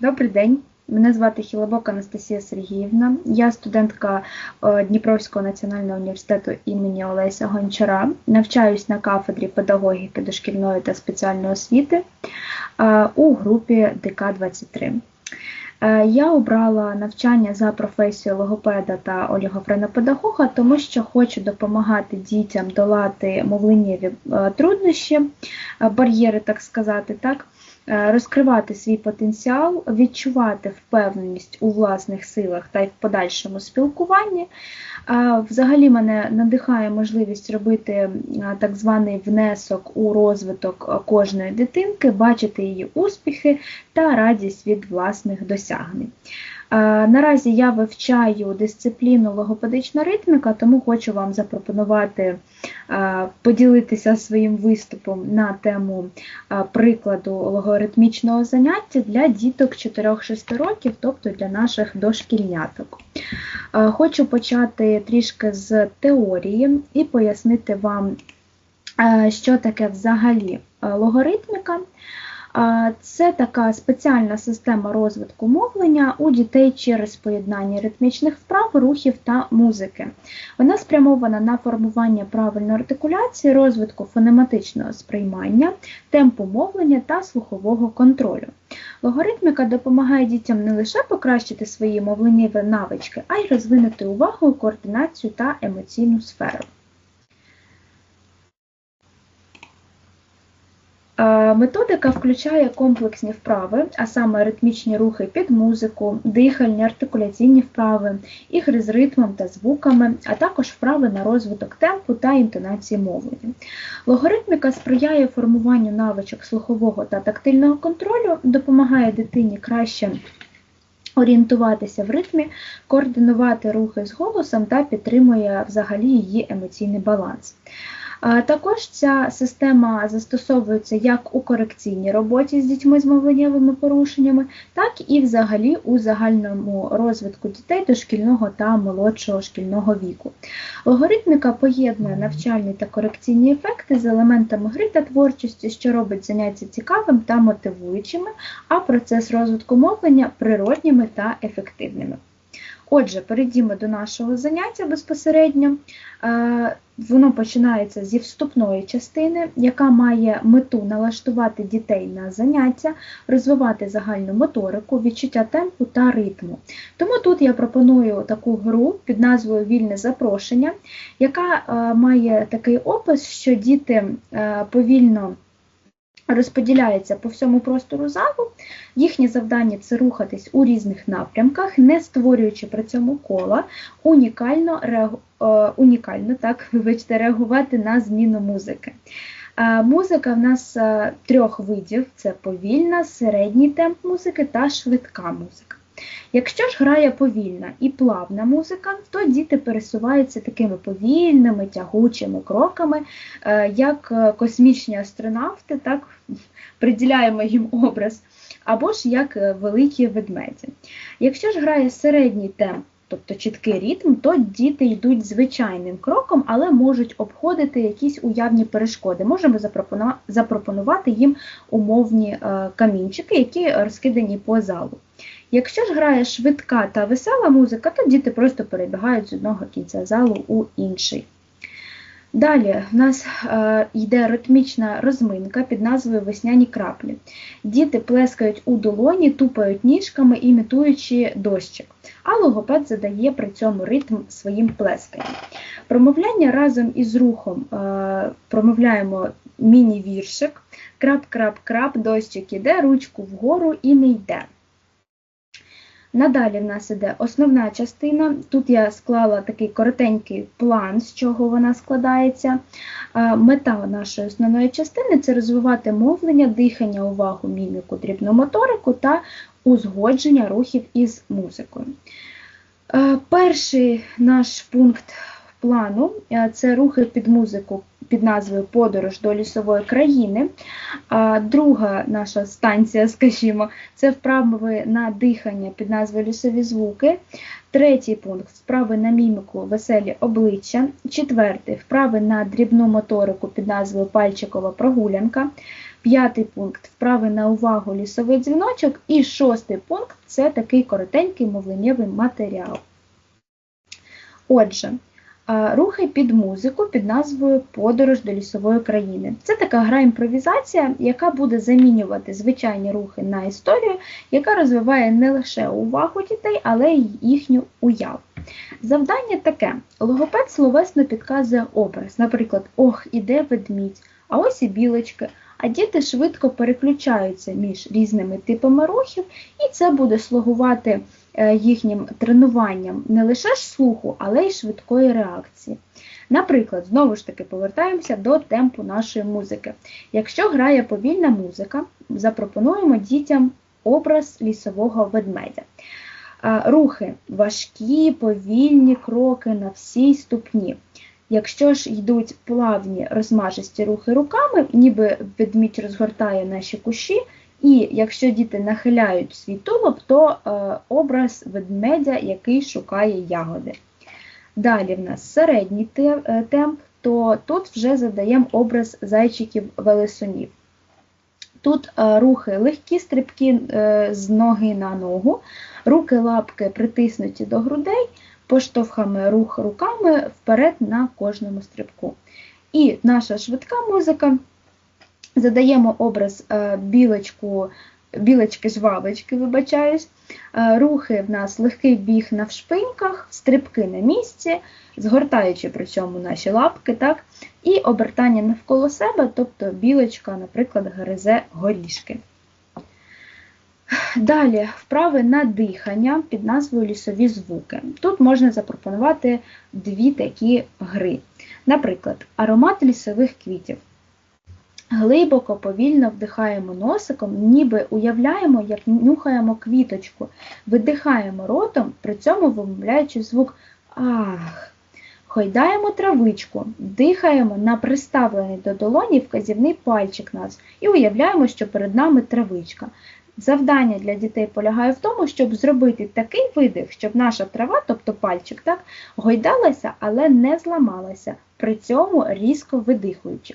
Добрий день. Мене звати Хілобок Анастасія Сергіївна. Я студентка е, Дніпровського національного університету імені Олеся Гончара. Навчаюсь на кафедрі педагогіки дошкільної та спеціальної освіти е, у групі ДК-23. Е, я обрала навчання за професією логопеда та олігофренопедагога, тому що хочу допомагати дітям долати мовленнєві труднощі, бар'єри, так сказати, так. Е, розкривати свій потенціал, відчувати впевненість у власних силах та й в подальшому спілкуванні. Взагалі мене надихає можливість робити так званий внесок у розвиток кожної дитинки, бачити її успіхи та радість від власних досягнень. Наразі я вивчаю дисципліну логопедична ритміка, тому хочу вам запропонувати поділитися своїм виступом на тему прикладу логоритмічного заняття для діток 4-6 років, тобто для наших дошкільняток. Хочу почати трішки з теорії і пояснити вам, що таке взагалі логоритміка. Це така спеціальна система розвитку мовлення у дітей через поєднання ритмічних вправ, рухів та музики. Вона спрямована на формування правильної артикуляції, розвитку фонематичного сприймання, темпу мовлення та слухового контролю. Логоритміка допомагає дітям не лише покращити свої мовленнєві навички, а й розвинути увагу, координацію та емоційну сферу. Методика включає комплексні вправи, а саме ритмічні рухи під музику, дихальні, артикуляційні вправи, ігри з ритмом та звуками, а також вправи на розвиток темпу та інтонації мовлення. Логоритміка сприяє формуванню навичок слухового та тактильного контролю, допомагає дитині краще орієнтуватися в ритмі, координувати рухи з голосом та підтримує взагалі її емоційний баланс. Також ця система застосовується як у корекційній роботі з дітьми з мовленнєвими порушеннями, так і взагалі у загальному розвитку дітей дошкільного та молодшого шкільного віку. Логоритміка поєднує навчальні та корекційні ефекти з елементами гри та творчості, що робить заняття цікавим та мотивуючими, а процес розвитку мовлення природніми та ефективними. Отже, перейдімо до нашого заняття безпосередньо. Е, воно починається зі вступної частини, яка має мету налаштувати дітей на заняття, розвивати загальну моторику, відчуття темпу та ритму. Тому тут я пропоную таку гру під назвою Вільне запрошення, яка е, має такий опис, що діти е, повільно розподіляється по всьому простору залу. Їхнє завдання це рухатись у різних напрямках, не створюючи при цьому кола, унікально. Е, унікально так, вибачте, реагувати на зміну музики. Е, музика в нас е, трьох видів: це повільна, середній темп музики та швидка музика. Якщо ж грає повільна і плавна музика, то діти пересуваються такими повільними, тягучими кроками, е, як е, космічні астронавти, так приділяємо їм образ, або ж як е, великі ведмеді. Якщо ж грає середній темп, тобто чіткий ритм, то діти йдуть звичайним кроком, але можуть обходити якісь уявні перешкоди. Можемо запропонувати їм умовні камінчики, які розкидані по залу. Якщо ж грає швидка та весела музика, то діти просто перебігають з одного кінця залу у інший. Далі в нас е, йде ритмічна розминка під назвою Весняні краплі. Діти плескають у долоні, тупають ніжками, імітуючи дощик, а логопед задає при цьому ритм своїм плесканням. Промовляння разом із рухом е, промовляємо міні-віршик, крап-крап-крап, дощик іде, ручку вгору і не йде. Надалі в нас іде основна частина. Тут я склала такий коротенький план, з чого вона складається. Мета нашої основної частини це розвивати мовлення, дихання, увагу, міміку, дрібну моторику та узгодження рухів із музикою. Перший наш пункт плану це рухи під музику під назвою Подорож до лісової країни. Друга наша станція, скажімо, це вправи на дихання під назвою Лісові звуки. Третій пункт вправи на міміку веселі обличчя. Четвертий вправи на дрібну моторику під назвою Пальчикова прогулянка. П'ятий пункт вправи на увагу лісовий дзвіночок. І шостий пункт це такий коротенький мовленнєвий матеріал. Отже, рухи під музику під назвою Подорож до лісової країни. Це така гра імпровізація, яка буде замінювати звичайні рухи на історію, яка розвиває не лише увагу дітей, але й їхню уяву. Завдання таке: логопед словесно підказує образ, наприклад, ох, іде ведмідь, а ось і білочки. А діти швидко переключаються між різними типами рухів, і це буде слугувати Е, їхнім тренуванням не лише ж слуху, але й швидкої реакції. Наприклад, знову ж таки повертаємося до темпу нашої музики. Якщо грає повільна музика, запропонуємо дітям образ лісового ведмедя. Рухи важкі, повільні кроки на всій ступні. Якщо ж йдуть плавні розмажисті рухи руками, ніби ведмідь розгортає наші кущі, і якщо діти нахиляють свій тулуб, то е, образ ведмедя, який шукає ягоди. Далі в нас середній е, темп, то тут вже задаємо образ зайчиків-велесунів. Тут е, рухи легкі стрибки з ноги на ногу, руки лапки притиснуті до грудей, поштовхами рух руками вперед на кожному стрибку. І наша швидка музика задаємо образ е, білочку, білочки-жвавочки, вибачаюсь, е, рухи в нас легкий біг на вшпиньках, стрибки на місці, згортаючи при цьому наші лапки, так, і обертання навколо себе, тобто білочка, наприклад, гризе горішки. Далі вправи на дихання під назвою лісові звуки. Тут можна запропонувати дві такі гри. Наприклад, аромат лісових квітів. Глибоко, повільно вдихаємо носиком, ніби уявляємо, як нюхаємо квіточку, видихаємо ротом, при цьому вимовляючи звук ах. Хойдаємо травичку, дихаємо на приставлений до долоні вказівний пальчик нас і уявляємо, що перед нами травичка. Завдання для дітей полягає в тому, щоб зробити такий видих, щоб наша трава, тобто пальчик, так, гойдалася, але не зламалася, при цьому різко видихуючи.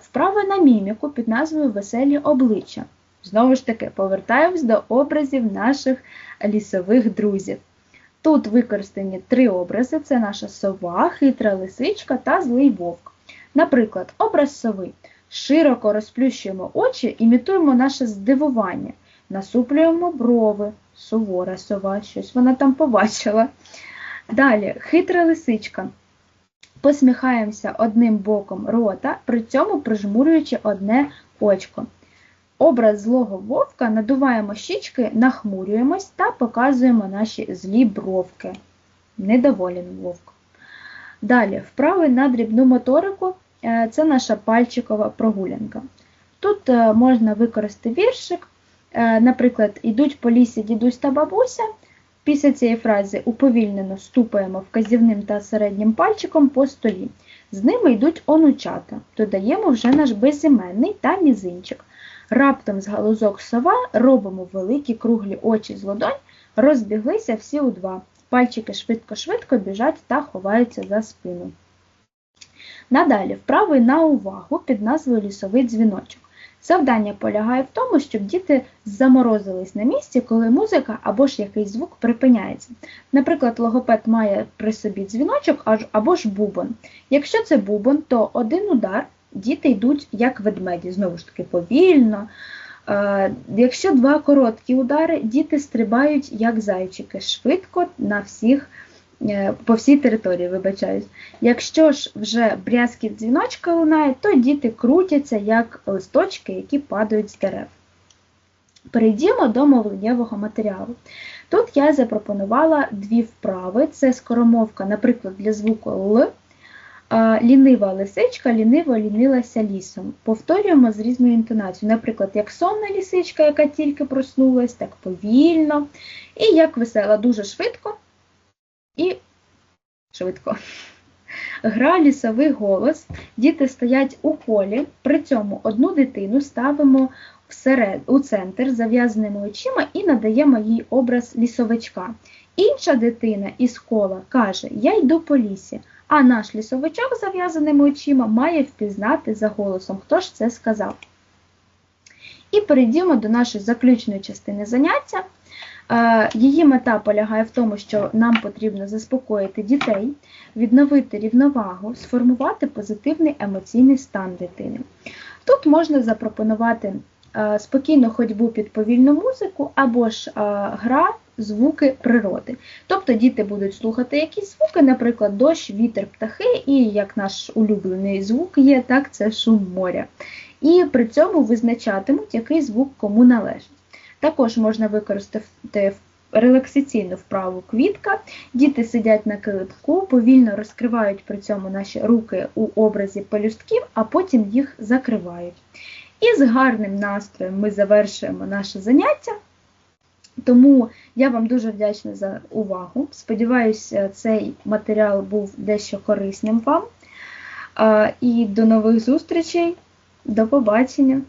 Вправи на міміку під назвою Веселі обличчя. Знову ж таки, повертаємось до образів наших лісових друзів. Тут використані три образи: це наша сова, хитра лисичка та злий вовк. Наприклад, образ сови. Широко розплющуємо очі, імітуємо наше здивування, насуплюємо брови, сувора сова, щось вона там побачила. Далі хитра лисичка. Посміхаємося одним боком рота, при цьому прижмурюючи одне очко. Образ злого вовка надуваємо щічки, нахмурюємось та показуємо наші злі бровки. Недоволен вовк. Далі, вправи на дрібну моторику е, це наша пальчикова прогулянка. Тут е, можна використати віршик, е, наприклад, ідуть по лісі дідусь та бабуся. Після цієї фрази уповільнено ступаємо вказівним та середнім пальчиком по столі. З ними йдуть онучата. Додаємо вже наш безіменний та мізинчик. Раптом з галузок сова робимо великі круглі очі з ладонь, розбіглися всі у два. Пальчики швидко-швидко біжать та ховаються за спину. Надалі вправи на увагу під назвою лісовий дзвіночок. Завдання полягає в тому, щоб діти заморозились на місці, коли музика або ж якийсь звук припиняється. Наприклад, логопед має при собі дзвіночок або ж бубон. Якщо це бубон, то один удар діти йдуть як ведмеді, знову ж таки, повільно. Якщо два короткі удари, діти стрибають як зайчики, швидко на всіх Е, по всій території, вибачаюсь. Якщо ж вже брязкіт дзвіночка лунає, то діти крутяться як листочки, які падають з дерев. Перейдімо до мовленнєвого матеріалу. Тут я запропонувала дві вправи: це скоромовка, наприклад, для звуку Л. Лінива лисичка, ліниво лінилася лісом. Повторюємо з різною інтонацією. Наприклад, як сонна лісичка, яка тільки проснулась, так повільно. І як весела, дуже швидко і швидко. Гра лісовий голос. Діти стоять у колі, при цьому одну дитину ставимо всеред, у центр зав'язаними очима і надаємо їй образ лісовичка. Інша дитина із кола каже: Я йду по лісі, а наш лісовичок з зав'язаними очима має впізнати за голосом, хто ж це сказав. І перейдімо до нашої заключної частини заняття. Е, її мета полягає в тому, що нам потрібно заспокоїти дітей, відновити рівновагу, сформувати позитивний емоційний стан дитини. Тут можна запропонувати е, спокійну ходьбу під повільну музику або ж е, гра, звуки природи. Тобто діти будуть слухати якісь звуки, наприклад, дощ, вітер, птахи, і як наш улюблений звук є, так це шум моря. І при цьому визначатимуть, який звук кому належить. Також можна використати релаксаційну вправу квітка. Діти сидять на килитку, повільно розкривають при цьому наші руки у образі пелюстків, а потім їх закривають. І з гарним настроєм ми завершуємо наше заняття. Тому я вам дуже вдячна за увагу. Сподіваюся, цей матеріал був дещо корисним вам. І до нових зустрічей. До побачення!